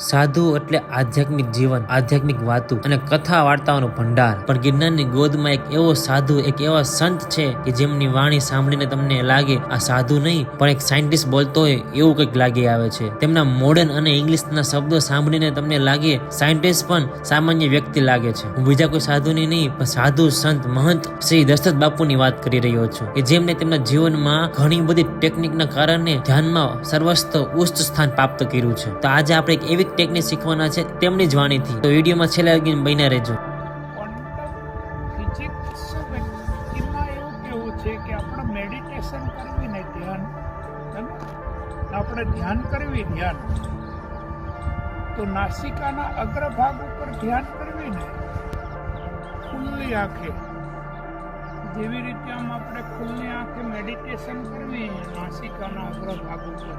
સાધુ એટલે આધ્યાત્મિક જીવન, આધ્યાત્મિક વાતો અને કથા વાર્તાઓનો ભંડાર. પણ ગિરનારની ગોદમાં એક એવો સાધુ, એક એવા સંત છે કે જેમની વાણી સાંભળીને તમને લાગે આ સાધુ નહીં, પણ એક સાયન્ટિસ્ટ બોલતો હોય એવું કંઈક લાગી આવે છે. તેમના મોડર્ન અને ઇંગ્લિશના શબ્દો સાંભળીને તમને લાગે સાયન્ટિસ્ટ પણ સામાન્ય વ્યક્તિ લાગે છે. હું બીજા કોઈ સાધુની નહીં, પણ સાધુ, સંત, મહંત શ્રી દશરથ બાપુની વાત કરી રહ્યો છું કે જેમને તેમના જીવનમાં ઘણી બધી ટેકનિકના કારણે ધ્યાનમાં સર્વસ્થ ઉચ્ચ સ્થાન પ્રાપ્ત કર્યું છે. તો આજે આપણે એક એવી ટેકનિક શીખવાના છે, તેમની જ વાણીથી તો વિડીયોમાં છેલ્લા લગીને બન્યા રહેજો. આપણે ધ્યાન કરવી ધ્યાન તો નાસિકાના અગ્રભાગ ઉપર ધ્યાન કરવી ને ખુલ્લી આંખે જેવી રીતે આમ આપણે ખુલ્લી આંખે મેડિટેશન કરવી, નાસિકાના અગ્રભાગ ઉપર.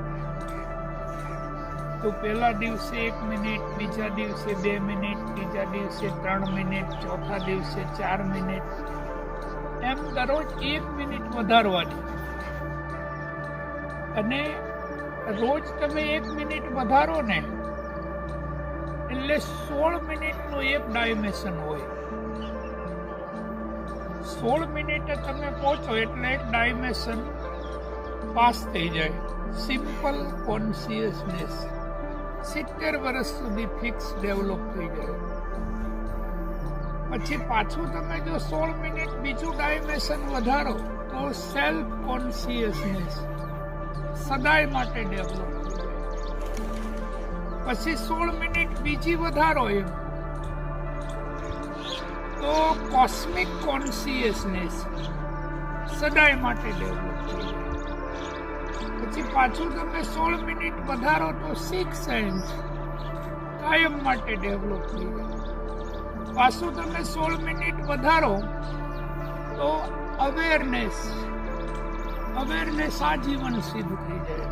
તો પહેલા દિવસે એક મિનિટ, બીજા દિવસે બે મિનિટ, ત્રીજા દિવસે ત્રણ મિનિટ, ચોથા દિવસે ચાર મિનિટ. એમ દરરોજ એક મિનિટ વધારવાની. અને રોજ તમે એક મિનિટ વધારો ને, એટલે સોળ મિનિટનું એક ડાયમેશન હોય. સોળ મિનિટે તમે પહોંચો એટલે એક ડાયમેશન પાસ થઈ જાય. સિમ્પલ કોન્શિયસનેસ સિત્તેર વર્ષ સુધી ફિક્સ ડેવલપ થઈ જાય પછી પાછું તમે જો સોળ મિનિટ બીજું ડાયમેન્શન વધારો, તો સેલ્ફ કોન્સિયસનેસ સદાય માટે ડેવલપ પછી સોળ મિનિટ બીજી વધારો એમ. તો કોસ્મિક કોન્સિયસનેસ સદાય માટે ડેવલપ થઈ જાય પછી પાછું તમે સોળ મિનિટ વધારો તો સિક્સ સેન્સ કાયમ માટે ડેવલપ થઈ જાય પાછું તમે સોળ મિનિટ વધારો તો અવેરનેસ અવેરનેસ આજીવન સિદ્ધ થઈ જાય.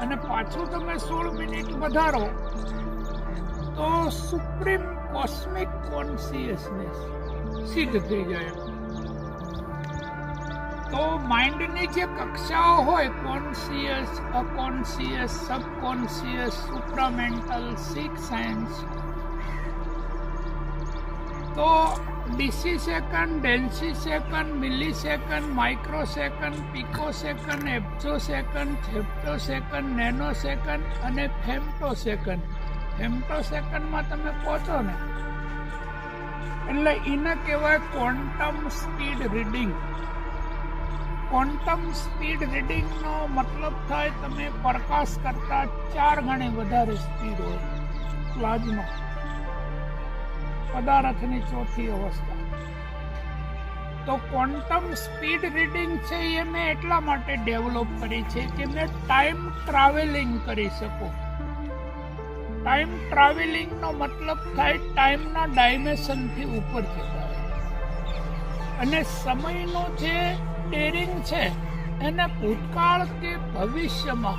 અને પાછું તમે સોળ મિનિટ વધારો તો સુપ્રીમ કોસ્મિક કોન્સિયસનેસ સિદ્ધ થઈ જાય તો માઇન્ડની જે કક્ષાઓ હોય conscious unconscious subconscious supramental six sense તો deci second ડેન્સી second milli second micro second pico second એપ્સો second zepto second nano second અને ફેમ્ટો સેકન્ડ ફેમ્ટો સેકન્ડમાં તમે પહોંચો ને, એટલે એને કહેવાય quantum speed reading quantum speed રીડિંગનો મતલબ થાય તમે પ્રકાશ કરતા ચાર ગણી વધારે સ્પીડ હોય. પ્લાઝમા. પદાર્થની ચોથી અવસ્થા. તો ક્વોન્ટમ સ્પીડ રીડિંગ છે એ મેં એટલા માટે ડેવલપ કરી છે કે મેં ટાઈમ ટ્રાવેલિંગ કરી શકું. ટાઈમ ટ્રાવેલિંગનો મતલબ થાય ટાઈમના ડાયમેશનથી ઉપર જતા અને સમયનો જે ટેરિંગ છે, એને ભૂતકાળ કે ભવિષ્યમાં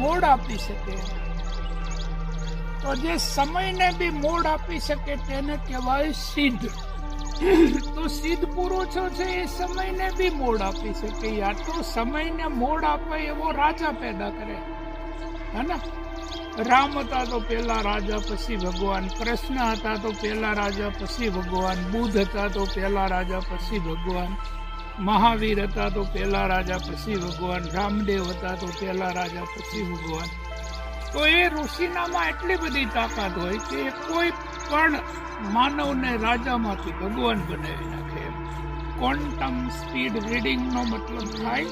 મોડ આપી શકે. તો જે સમયને બી મોડ આપી શકે તેને કહેવાય સિદ્ધ. તો સિદ્ધ પુરુષો છે એ સમયને બી મોડ આપી શકે યા તો સમયને મોડ આપે એવો રાજા પેદા કરે. હે ને? રામ હતા તો પહેલા રાજા, પછી ભગવાન. કૃષ્ણ હતા તો પહેલા રાજા, પછી ભગવાન. બુદ્ધ હતા તો પહેલા રાજા, પછી ભગવાન. મહાવીર હતા તો પહેલા રાજા, પછી ભગવાન. રામદેવ હતા તો પહેલા રાજા, પછી ભગવાન. તો એ ઋષિનામાં એટલી બધી તાકાત હોય કે કોઈ પણ માનવને રાજામાંથી ભગવાન બનાવી નાખે. ક્વોન્ટમ સ્પીડ રીડિંગનો મતલબ થાય.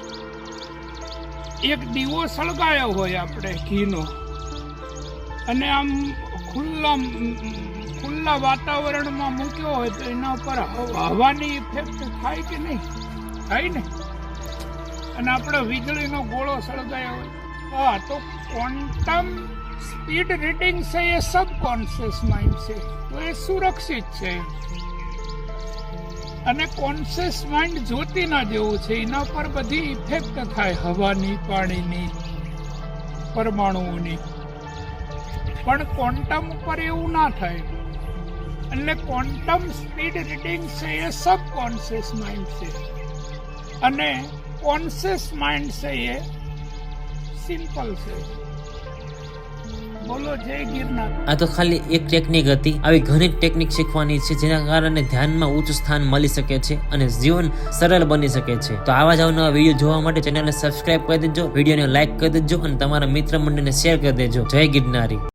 એક દીવો સળગાયો હોય આપણે ઘીનો. અને આમ ખુલ્લા ખુલ્લા વાતાવરણમાં મૂક્યો હોય તો એના ઉપર હવાની ઇફેક્ટ થાય કે નહીં? થાય ને? અને આપણે વીજળીનો ગોળો સળગાયો હોય. હા, તો ક્વોન્ટમ સ્પીડ રીડિંગ છે એ સબકોન્શિયસ માઇન્ડ છે. તો એ સુરક્ષિત છે. અને કોન્શિયસ માઇન્ડ જ્યોતિના જેવું છે. એના પર બધી ઇફેક્ટ થાય હવાની, પાણીની, પરમાણુઓની. પણ ક્વોન્ટમ ઉપર એવું ના થાય. એટલે ક્વોન્ટમ સ્પીડ રીડિંગ છે એ સબકોન્શિયસ માઇન્ડ છે. અને કોન્શિયસ માઇન્ડ છે એ સિમ્પલ છે. આ તો ખાલી એક ટેકનિક હતી. આવી ઘણી ટેકનિક શીખવાની છે, જેના કારણે ધ્યાનમાં ઉચ્ચ સ્થાન મળી શકે છે અને જીવન સરળ બની શકે છે. તો આવા જ અવનવા વીડિયો જોવા માટે ચેનલને સબસ્ક્રાઇબ કરી દેજો વિડીયોને લાઇક કરી દેજો અને તમારા મિત્ર મંડળને શેર કરી દેજો. જય ગિરનારી.